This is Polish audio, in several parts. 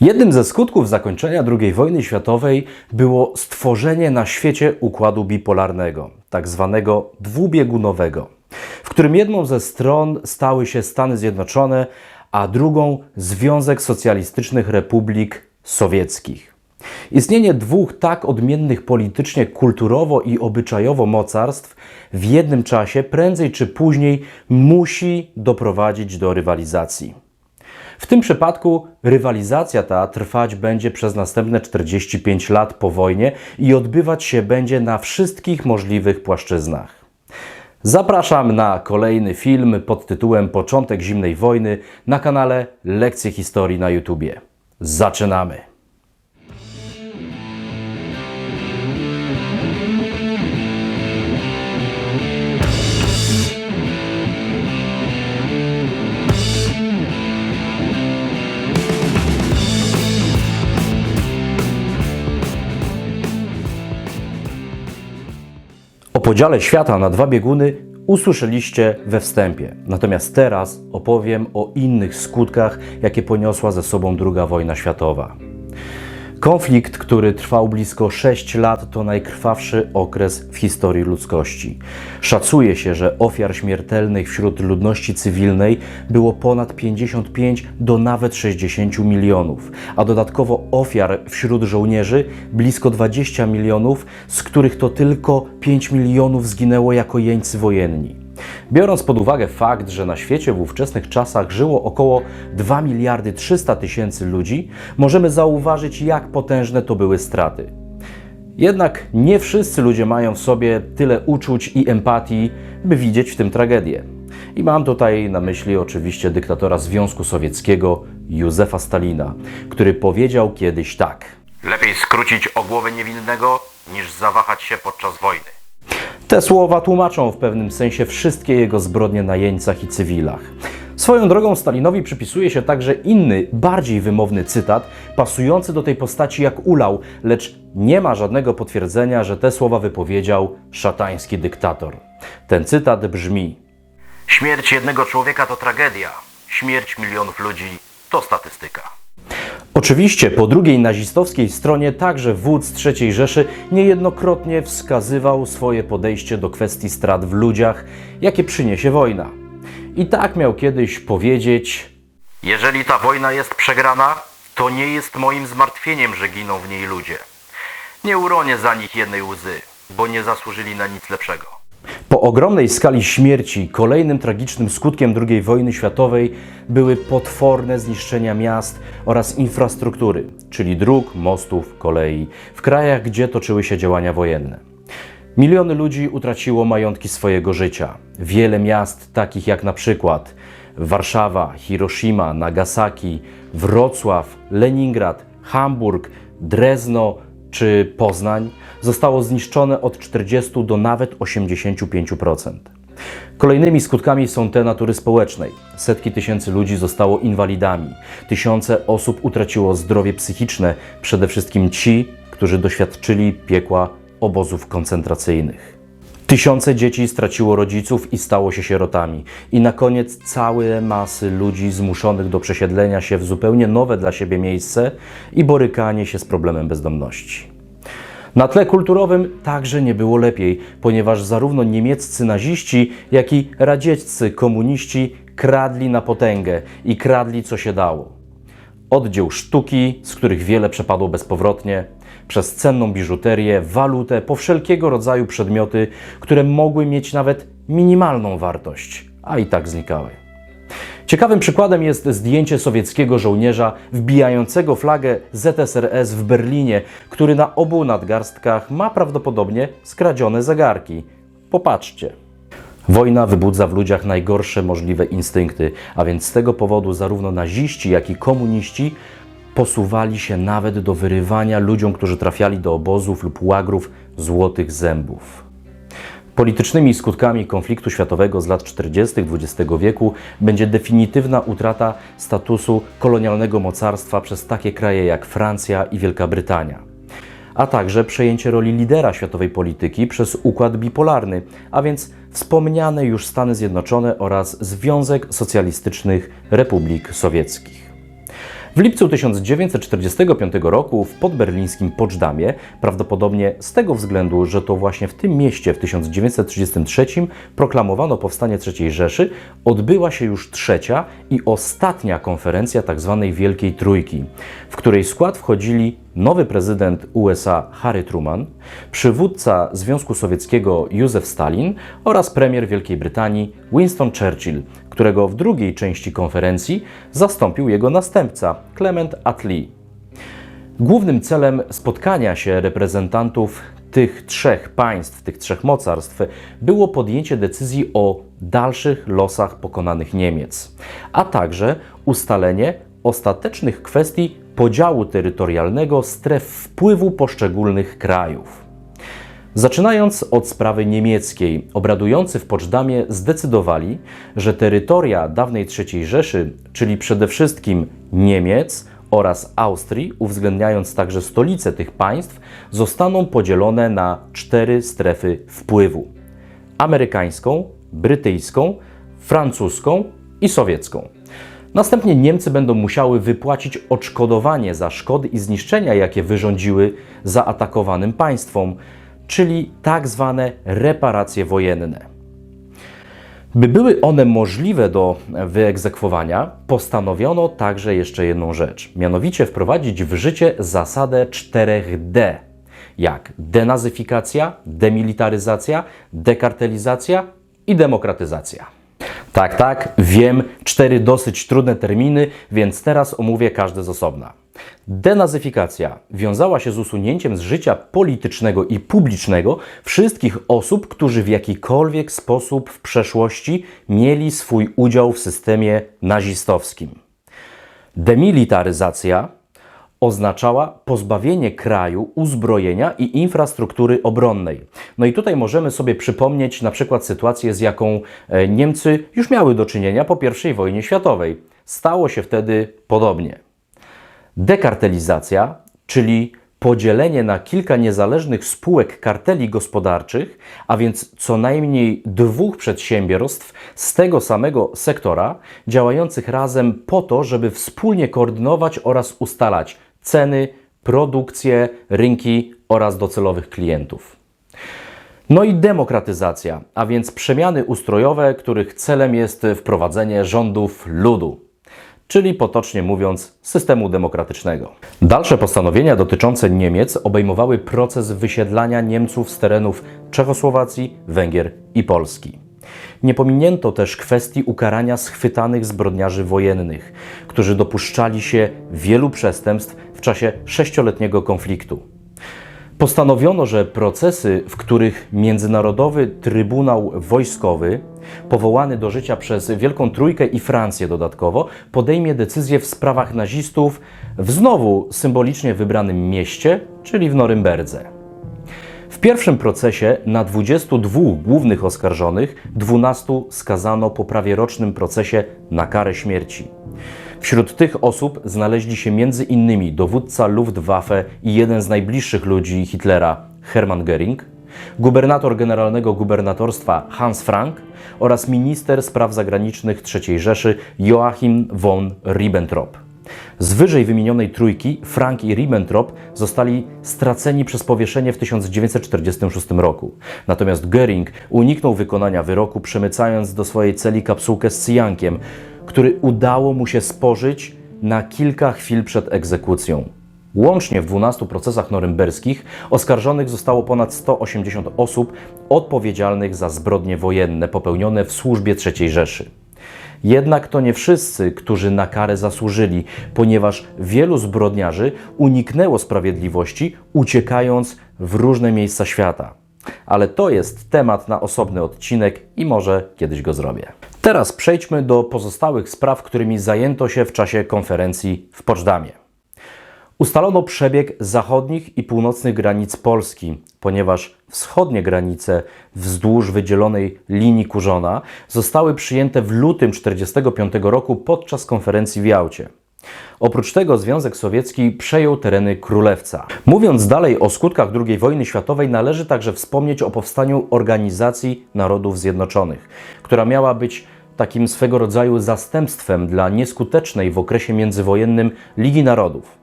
Jednym ze skutków zakończenia II wojny światowej było stworzenie na świecie układu bipolarnego, tak zwanego dwubiegunowego, w którym jedną ze stron stały się Stany Zjednoczone, a drugą Związek Socjalistycznych Republik Sowieckich. Istnienie dwóch tak odmiennych politycznie, kulturowo i obyczajowo mocarstw w jednym czasie prędzej czy później musi doprowadzić do rywalizacji. W tym przypadku rywalizacja ta trwać będzie przez następne 45 lat po wojnie i odbywać się będzie na wszystkich możliwych płaszczyznach. Zapraszam na kolejny film pod tytułem Początek zimnej wojny na kanale Lekcje Historii na YouTubie. Zaczynamy! Podziale świata na dwa bieguny usłyszeliście we wstępie. Natomiast teraz opowiem o innych skutkach, jakie poniosła ze sobą II wojna światowa. Konflikt, który trwał blisko 6 lat, to najkrwawszy okres w historii ludzkości. Szacuje się, że ofiar śmiertelnych wśród ludności cywilnej było ponad 55 do nawet 60 milionów, a dodatkowo ofiar wśród żołnierzy blisko 20 milionów, z których to tylko 5 milionów zginęło jako jeńcy wojenni. Biorąc pod uwagę fakt, że na świecie w ówczesnych czasach żyło około 2 miliardy 300 tysięcy ludzi, możemy zauważyć, jak potężne to były straty. Jednak nie wszyscy ludzie mają w sobie tyle uczuć i empatii, by widzieć w tym tragedię. I mam tutaj na myśli oczywiście dyktatora Związku Sowieckiego Józefa Stalina, który powiedział kiedyś tak: Lepiej skrócić o głowę niewinnego, niż zawahać się podczas wojny. Te słowa tłumaczą w pewnym sensie wszystkie jego zbrodnie na jeńcach i cywilach. Swoją drogą Stalinowi przypisuje się także inny, bardziej wymowny cytat, pasujący do tej postaci jak ulał, lecz nie ma żadnego potwierdzenia, że te słowa wypowiedział szatański dyktator. Ten cytat brzmi: Śmierć jednego człowieka to tragedia, śmierć milionów ludzi to statystyka. Oczywiście po drugiej nazistowskiej stronie także wódz III Rzeszy niejednokrotnie wskazywał swoje podejście do kwestii strat w ludziach, jakie przyniesie wojna. I tak miał kiedyś powiedzieć: Jeżeli ta wojna jest przegrana, to nie jest moim zmartwieniem, że giną w niej ludzie. Nie uronię za nich jednej łzy, bo nie zasłużyli na nic lepszego. Po ogromnej skali śmierci, kolejnym tragicznym skutkiem II wojny światowej były potworne zniszczenia miast oraz infrastruktury, czyli dróg, mostów, kolei, w krajach, gdzie toczyły się działania wojenne. Miliony ludzi utraciło majątki swojego życia. Wiele miast, takich jak na przykład Warszawa, Hiroshima, Nagasaki, Wrocław, Leningrad, Hamburg, Drezno czy Poznań, zostało zniszczone od 40 do nawet 85%. Kolejnymi skutkami są te natury społecznej. Setki tysięcy ludzi zostało inwalidami, tysiące osób utraciło zdrowie psychiczne, przede wszystkim ci, którzy doświadczyli piekła obozów koncentracyjnych. Tysiące dzieci straciło rodziców i stało się sierotami. I na koniec całe masy ludzi zmuszonych do przesiedlenia się w zupełnie nowe dla siebie miejsce i borykanie się z problemem bezdomności. Na tle kulturowym także nie było lepiej, ponieważ zarówno niemieccy naziści, jak i radzieccy komuniści kradli na potęgę i kradli co się dało. Od dzieł sztuki, z których wiele przepadło bezpowrotnie, przez cenną biżuterię, walutę, po wszelkiego rodzaju przedmioty, które mogły mieć nawet minimalną wartość, a i tak znikały. Ciekawym przykładem jest zdjęcie sowieckiego żołnierza wbijającego flagę ZSRS w Berlinie, który na obu nadgarstkach ma prawdopodobnie skradzione zegarki. Popatrzcie. Wojna wybudza w ludziach najgorsze możliwe instynkty, a więc z tego powodu zarówno naziści, jak i komuniści posuwali się nawet do wyrywania ludziom, którzy trafiali do obozów lub łagrów złotych zębów. Politycznymi skutkami konfliktu światowego z lat 40. XX wieku będzie definitywna utrata statusu kolonialnego mocarstwa przez takie kraje jak Francja i Wielka Brytania, a także przejęcie roli lidera światowej polityki przez układ bipolarny, a więc wspomniane już Stany Zjednoczone oraz Związek Socjalistycznych Republik Sowieckich. W lipcu 1945 roku w podberlińskim Poczdamie, prawdopodobnie z tego względu, że to właśnie w tym mieście w 1933 proklamowano powstanie III Rzeszy, odbyła się już trzecia i ostatnia konferencja tzw. Wielkiej Trójki, w której skład wchodzili nowy prezydent USA Harry Truman, przywódca Związku Sowieckiego Józef Stalin oraz premier Wielkiej Brytanii Winston Churchill, którego w drugiej części konferencji zastąpił jego następca Clement Attlee. Głównym celem spotkania się reprezentantów tych trzech państw, tych trzech mocarstw było podjęcie decyzji o dalszych losach pokonanych Niemiec, a także ustalenie ostatecznych kwestii podziału terytorialnego stref wpływu poszczególnych krajów. Zaczynając od sprawy niemieckiej, obradujący w Poczdamie zdecydowali, że terytoria dawnej III Rzeszy, czyli przede wszystkim Niemiec oraz Austrii, uwzględniając także stolice tych państw, zostaną podzielone na cztery strefy wpływu: amerykańską, brytyjską, francuską i sowiecką. Następnie Niemcy będą musiały wypłacić odszkodowanie za szkody i zniszczenia, jakie wyrządziły zaatakowanym państwom, czyli tak zwane reparacje wojenne. By były one możliwe do wyegzekwowania, postanowiono także jeszcze jedną rzecz, mianowicie wprowadzić w życie zasadę 4D, jak denazyfikacja, demilitaryzacja, dekartelizacja i demokratyzacja. Tak, tak, wiem, cztery dosyć trudne terminy, więc teraz omówię każdy z osobna. Denazyfikacja wiązała się z usunięciem z życia politycznego i publicznego wszystkich osób, którzy w jakikolwiek sposób w przeszłości mieli swój udział w systemie nazistowskim. Demilitaryzacja oznaczała pozbawienie kraju uzbrojenia i infrastruktury obronnej. No i tutaj możemy sobie przypomnieć na przykład sytuację, z jaką e, Niemcy już miały do czynienia po I wojnie światowej. Stało się wtedy podobnie. Dekartelizacja, czyli podzielenie na kilka niezależnych spółek karteli gospodarczych, a więc co najmniej dwóch przedsiębiorstw z tego samego sektora, działających razem po to, żeby wspólnie koordynować oraz ustalać ceny, produkcję, rynki oraz docelowych klientów. No i demokratyzacja, a więc przemiany ustrojowe, których celem jest wprowadzenie rządów ludu czyli potocznie mówiąc systemu demokratycznego. Dalsze postanowienia dotyczące Niemiec obejmowały proces wysiedlania Niemców z terenów Czechosłowacji, Węgier i Polski. Nie pominięto też kwestii ukarania schwytanych zbrodniarzy wojennych, którzy dopuszczali się wielu przestępstw w czasie sześcioletniego konfliktu. Postanowiono, że procesy, w których Międzynarodowy Trybunał Wojskowy, powołany do życia przez Wielką Trójkę i Francję dodatkowo, podejmie decyzję w sprawach nazistów w znowu symbolicznie wybranym mieście, czyli w Norymberdze. Pierwszym procesie na 22 głównych oskarżonych 12 skazano po prawie rocznym procesie na karę śmierci. Wśród tych osób znaleźli się m.in. dowódca Luftwaffe i jeden z najbliższych ludzi Hitlera, Hermann Göring, gubernator generalnego gubernatorstwa Hans Frank oraz minister spraw zagranicznych III Rzeszy Joachim von Ribbentrop. Z wyżej wymienionej trójki Frank i Ribbentrop zostali straceni przez powieszenie w 1946 roku. Natomiast Göring uniknął wykonania wyroku, przemycając do swojej celi kapsułkę z cyjankiem, który udało mu się spożyć na kilka chwil przed egzekucją. Łącznie w 12 procesach norymberskich oskarżonych zostało ponad 180 osób odpowiedzialnych za zbrodnie wojenne popełnione w służbie III Rzeszy. Jednak to nie wszyscy, którzy na karę zasłużyli, ponieważ wielu zbrodniarzy uniknęło sprawiedliwości, uciekając w różne miejsca świata. Ale to jest temat na osobny odcinek i może kiedyś go zrobię. Teraz przejdźmy do pozostałych spraw, którymi zajęto się w czasie konferencji w Poczdamie. Ustalono przebieg zachodnich i północnych granic Polski, ponieważ wschodnie granice wzdłuż wydzielonej linii Kurzona zostały przyjęte w lutym 1945 roku podczas konferencji w Jałcie. Oprócz tego Związek Sowiecki przejął tereny Królewca. Mówiąc dalej o skutkach II wojny światowej, należy także wspomnieć o powstaniu Organizacji Narodów Zjednoczonych, która miała być takim swego rodzaju zastępstwem dla nieskutecznej w okresie międzywojennym Ligi Narodów.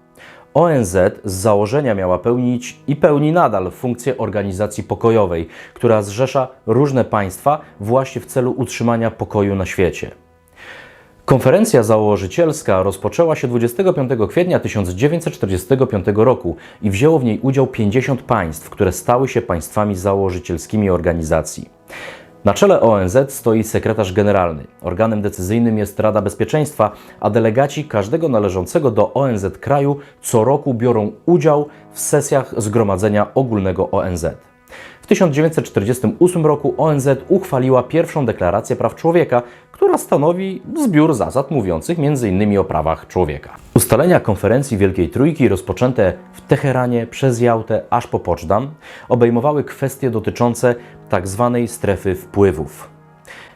ONZ z założenia miała pełnić i pełni nadal funkcję organizacji pokojowej, która zrzesza różne państwa właśnie w celu utrzymania pokoju na świecie. Konferencja założycielska rozpoczęła się 25 kwietnia 1945 roku i wzięło w niej udział 50 państw, które stały się państwami założycielskimi organizacji. Na czele ONZ stoi sekretarz generalny. Organem decyzyjnym jest Rada Bezpieczeństwa, a delegaci każdego należącego do ONZ kraju co roku biorą udział w sesjach Zgromadzenia Ogólnego ONZ. W 1948 roku ONZ uchwaliła pierwszą deklarację praw człowieka, która stanowi zbiór zasad mówiących m.in. o prawach człowieka. Ustalenia konferencji Wielkiej Trójki, rozpoczęte w Teheranie przez Jałtę aż po Poczdam, obejmowały kwestie dotyczące tzw. strefy wpływów.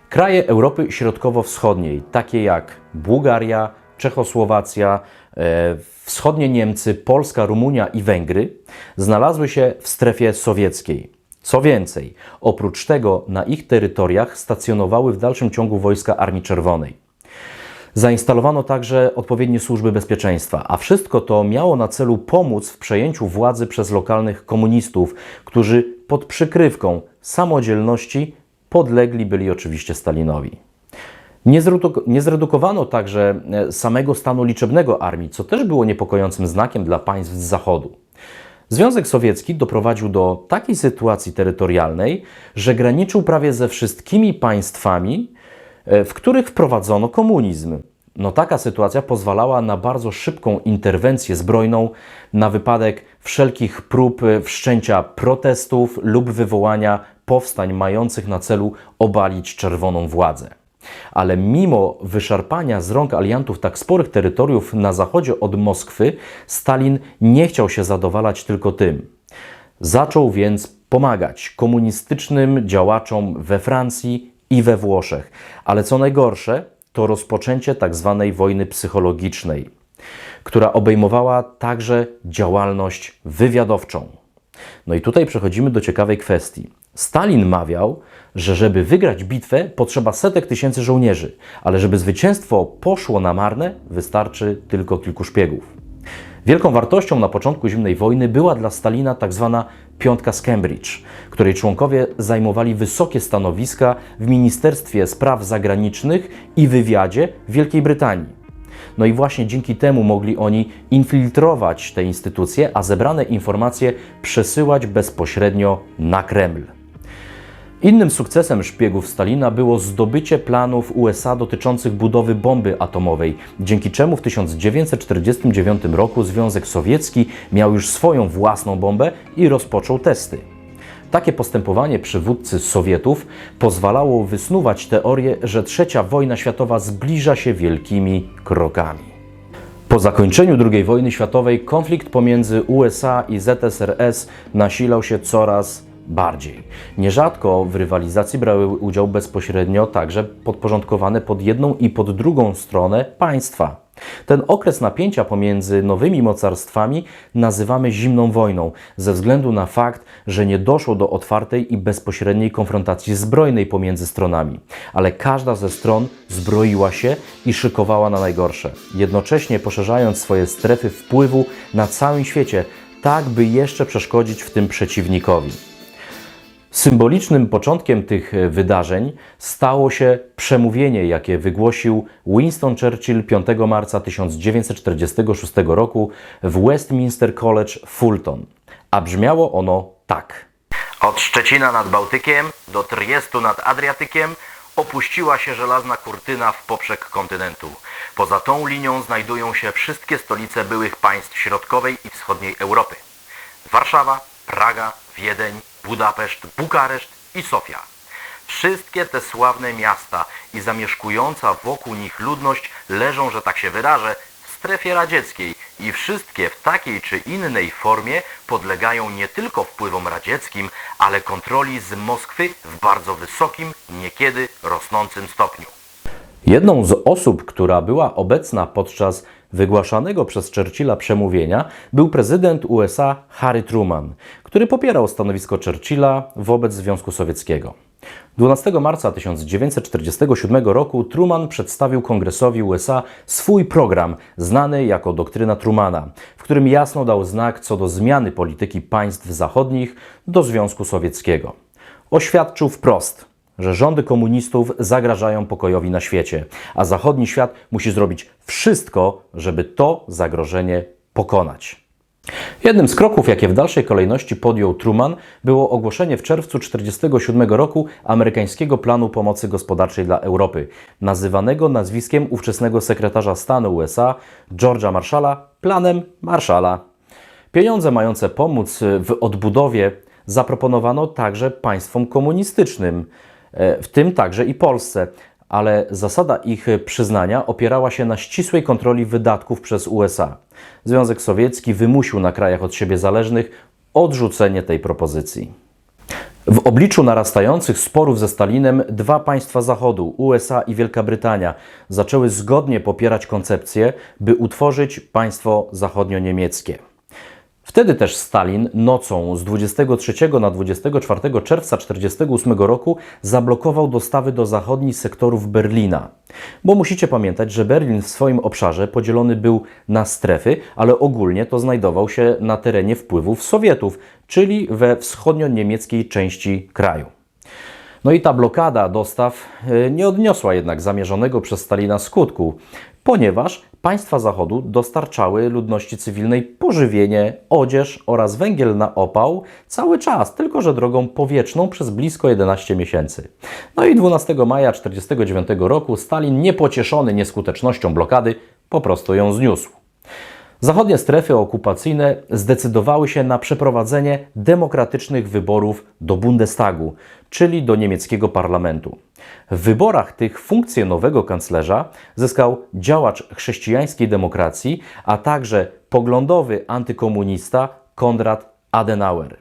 Kraje Europy Środkowo-Wschodniej, takie jak Bułgaria, Czechosłowacja, e, wschodnie Niemcy, Polska, Rumunia i Węgry, znalazły się w strefie sowieckiej. Co więcej, oprócz tego na ich terytoriach stacjonowały w dalszym ciągu wojska Armii Czerwonej. Zainstalowano także odpowiednie służby bezpieczeństwa, a wszystko to miało na celu pomóc w przejęciu władzy przez lokalnych komunistów, którzy pod przykrywką samodzielności podlegli byli oczywiście Stalinowi. Nie, zredu- nie zredukowano także e, samego stanu liczebnego armii, co też było niepokojącym znakiem dla państw z Zachodu. Związek Sowiecki doprowadził do takiej sytuacji terytorialnej, że graniczył prawie ze wszystkimi państwami, e, w których wprowadzono komunizm. No taka sytuacja pozwalała na bardzo szybką interwencję zbrojną na wypadek wszelkich prób wszczęcia protestów lub wywołania powstań mających na celu obalić czerwoną władzę. Ale mimo wyszarpania z rąk aliantów tak sporych terytoriów na zachodzie od Moskwy, Stalin nie chciał się zadowalać tylko tym. Zaczął więc pomagać komunistycznym działaczom we Francji i we Włoszech. Ale co najgorsze, to rozpoczęcie tzw. wojny psychologicznej, która obejmowała także działalność wywiadowczą. No i tutaj przechodzimy do ciekawej kwestii. Stalin mawiał, że żeby wygrać bitwę, potrzeba setek tysięcy żołnierzy, ale żeby zwycięstwo poszło na marne, wystarczy tylko kilku szpiegów. Wielką wartością na początku zimnej wojny była dla Stalina tzw. piątka z Cambridge, której członkowie zajmowali wysokie stanowiska w Ministerstwie Spraw Zagranicznych i wywiadzie Wielkiej Brytanii. No i właśnie dzięki temu mogli oni infiltrować te instytucje, a zebrane informacje przesyłać bezpośrednio na Kreml. Innym sukcesem szpiegów Stalina było zdobycie planów USA dotyczących budowy bomby atomowej, dzięki czemu w 1949 roku Związek Sowiecki miał już swoją własną bombę i rozpoczął testy. Takie postępowanie przywódcy Sowietów pozwalało wysnuwać teorię, że trzecia wojna światowa zbliża się wielkimi krokami. Po zakończeniu II wojny światowej konflikt pomiędzy USA i ZSRS nasilał się coraz bardziej. Nierzadko w rywalizacji brały udział bezpośrednio także podporządkowane pod jedną i pod drugą stronę państwa. Ten okres napięcia pomiędzy nowymi mocarstwami nazywamy zimną wojną, ze względu na fakt, że nie doszło do otwartej i bezpośredniej konfrontacji zbrojnej pomiędzy stronami, ale każda ze stron zbroiła się i szykowała na najgorsze, jednocześnie poszerzając swoje strefy wpływu na całym świecie, tak by jeszcze przeszkodzić w tym przeciwnikowi. Symbolicznym początkiem tych wydarzeń stało się przemówienie, jakie wygłosił Winston Churchill 5 marca 1946 roku w Westminster College Fulton, a brzmiało ono tak. Od Szczecina nad Bałtykiem do Triestu nad Adriatykiem opuściła się żelazna kurtyna w poprzek kontynentu. Poza tą linią znajdują się wszystkie stolice byłych państw środkowej i wschodniej Europy. Warszawa, Praga, Wiedeń, Budapeszt, Bukareszt i Sofia. Wszystkie te sławne miasta i zamieszkująca wokół nich ludność leżą, że tak się wyrażę, w strefie radzieckiej i wszystkie w takiej czy innej formie podlegają nie tylko wpływom radzieckim, ale kontroli z Moskwy w bardzo wysokim, niekiedy rosnącym stopniu. Jedną z osób, która była obecna podczas wygłaszanego przez Churchilla przemówienia, był prezydent USA Harry Truman, który popierał stanowisko Churchilla wobec Związku Sowieckiego. 12 marca 1947 roku Truman przedstawił Kongresowi USA swój program, znany jako doktryna Trumana, w którym jasno dał znak co do zmiany polityki państw zachodnich do Związku Sowieckiego. Oświadczył wprost, że rządy komunistów zagrażają pokojowi na świecie, a zachodni świat musi zrobić wszystko, żeby to zagrożenie pokonać. Jednym z kroków, jakie w dalszej kolejności podjął Truman, było ogłoszenie w czerwcu 1947 roku amerykańskiego planu pomocy gospodarczej dla Europy, nazywanego nazwiskiem ówczesnego sekretarza stanu USA George'a Marshalla planem Marshalla. Pieniądze mające pomóc w odbudowie zaproponowano także państwom komunistycznym, w tym także i Polsce, ale zasada ich przyznania opierała się na ścisłej kontroli wydatków przez USA. Związek Sowiecki wymusił na krajach od siebie zależnych odrzucenie tej propozycji. W obliczu narastających sporów ze Stalinem dwa państwa Zachodu, USA i Wielka Brytania, zaczęły zgodnie popierać koncepcję, by utworzyć państwo zachodnio-niemieckie. Wtedy też Stalin nocą z 23 na 24 czerwca 1948 roku zablokował dostawy do zachodnich sektorów Berlina. Bo musicie pamiętać, że Berlin w swoim obszarze podzielony był na strefy, ale ogólnie to znajdował się na terenie wpływów Sowietów, czyli we wschodnio-niemieckiej części kraju. No i ta blokada dostaw e, nie odniosła jednak zamierzonego przez Stalina skutku, ponieważ państwa Zachodu dostarczały ludności cywilnej pożywienie, odzież oraz węgiel na opał cały czas, tylko że drogą powietrzną przez blisko 11 miesięcy. No i 12 maja 1949 roku Stalin, niepocieszony nieskutecznością blokady, po prostu ją zniósł. Zachodnie strefy okupacyjne zdecydowały się na przeprowadzenie demokratycznych wyborów do Bundestagu, czyli do niemieckiego parlamentu. W wyborach tych funkcję nowego kanclerza zyskał działacz chrześcijańskiej demokracji, a także poglądowy antykomunista Konrad Adenauer.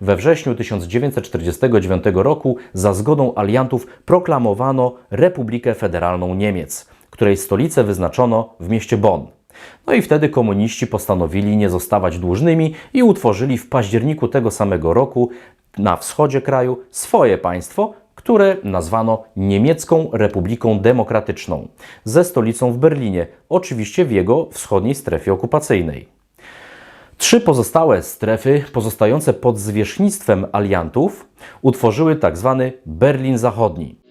We wrześniu 1949 roku za zgodą aliantów proklamowano Republikę Federalną Niemiec, której stolicę wyznaczono w mieście Bonn. No i wtedy komuniści postanowili nie zostawać dłużnymi i utworzyli w październiku tego samego roku na wschodzie kraju swoje państwo, które nazwano Niemiecką Republiką Demokratyczną, ze stolicą w Berlinie, oczywiście w jego wschodniej strefie okupacyjnej. Trzy pozostałe strefy, pozostające pod zwierzchnictwem aliantów, utworzyły tzw. Berlin Zachodni.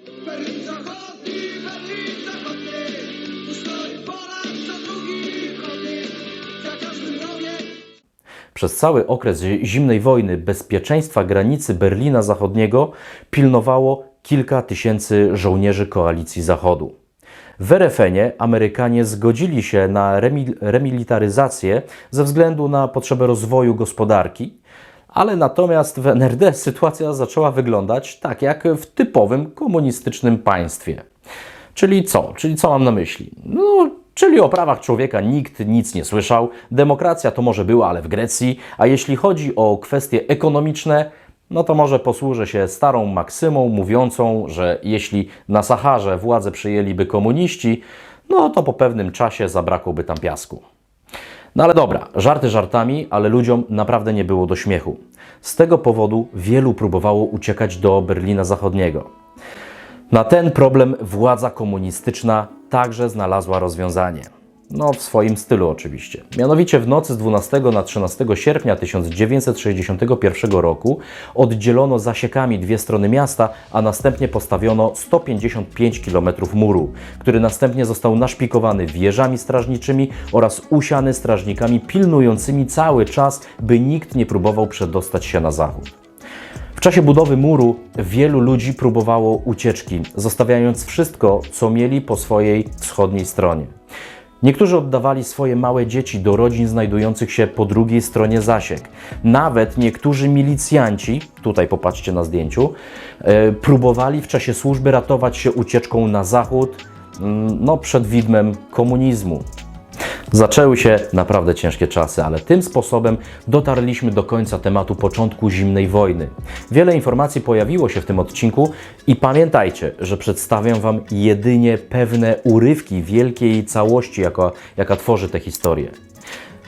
Przez cały okres zimnej wojny bezpieczeństwa granicy Berlina Zachodniego pilnowało kilka tysięcy żołnierzy koalicji Zachodu. W RFN-ie Amerykanie zgodzili się na remi- remilitaryzację ze względu na potrzebę rozwoju gospodarki, ale natomiast w NRD sytuacja zaczęła wyglądać tak jak w typowym komunistycznym państwie. Czyli co? Czyli co mam na myśli? No, czyli o prawach człowieka nikt nic nie słyszał. Demokracja to może była, ale w Grecji. A jeśli chodzi o kwestie ekonomiczne, no to może posłużę się starą maksymą mówiącą, że jeśli na Saharze władzę przyjęliby komuniści, no to po pewnym czasie zabrakłoby tam piasku. No ale dobra, żarty żartami, ale ludziom naprawdę nie było do śmiechu. Z tego powodu wielu próbowało uciekać do Berlina Zachodniego. Na ten problem władza komunistyczna także znalazła rozwiązanie. No, w swoim stylu oczywiście. Mianowicie w nocy z 12 na 13 sierpnia 1961 roku oddzielono zasiekami dwie strony miasta, a następnie postawiono 155 km muru, który następnie został naszpikowany wieżami strażniczymi oraz usiany strażnikami pilnującymi cały czas, by nikt nie próbował przedostać się na zachód. Czasie budowy muru wielu ludzi próbowało ucieczki, zostawiając wszystko, co mieli po swojej wschodniej stronie. Niektórzy oddawali swoje małe dzieci do rodzin znajdujących się po drugiej stronie zasiek. Nawet niektórzy milicjanci, tutaj popatrzcie na zdjęciu, e, próbowali w czasie służby ratować się ucieczką na zachód, mm, no przed widmem komunizmu. Zaczęły się naprawdę ciężkie czasy, ale tym sposobem dotarliśmy do końca tematu początku zimnej wojny. Wiele informacji pojawiło się w tym odcinku i pamiętajcie, że przedstawiam Wam jedynie pewne urywki wielkiej całości, jaka, jaka tworzy tę historię.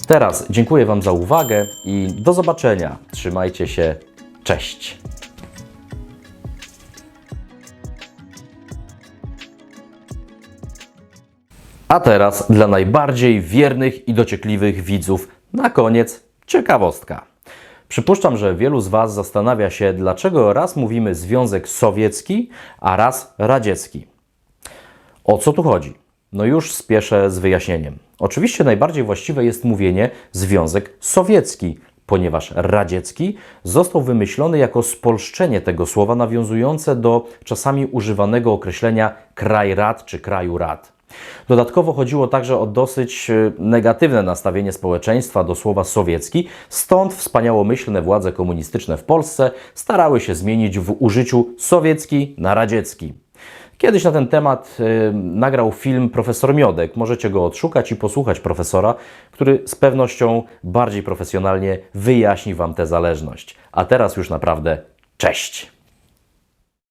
Teraz dziękuję Wam za uwagę i do zobaczenia. Trzymajcie się. Cześć. A teraz dla najbardziej wiernych i dociekliwych widzów na koniec ciekawostka. Przypuszczam, że wielu z Was zastanawia się, dlaczego raz mówimy Związek Sowiecki, a raz Radziecki. O co tu chodzi? No już spieszę z wyjaśnieniem. Oczywiście najbardziej właściwe jest mówienie Związek Sowiecki, ponieważ radziecki został wymyślony jako spolszczenie tego słowa nawiązujące do czasami używanego określenia kraj rad czy kraju rad. Dodatkowo chodziło także o dosyć e, negatywne nastawienie społeczeństwa do słowa sowiecki, stąd wspaniałomyślne władze komunistyczne w Polsce starały się zmienić w użyciu sowiecki na radziecki. Kiedyś na ten temat y, nagrał film profesor Miodek. Możecie go odszukać i posłuchać profesora, który z pewnością bardziej profesjonalnie wyjaśni Wam tę zależność. A teraz już naprawdę cześć!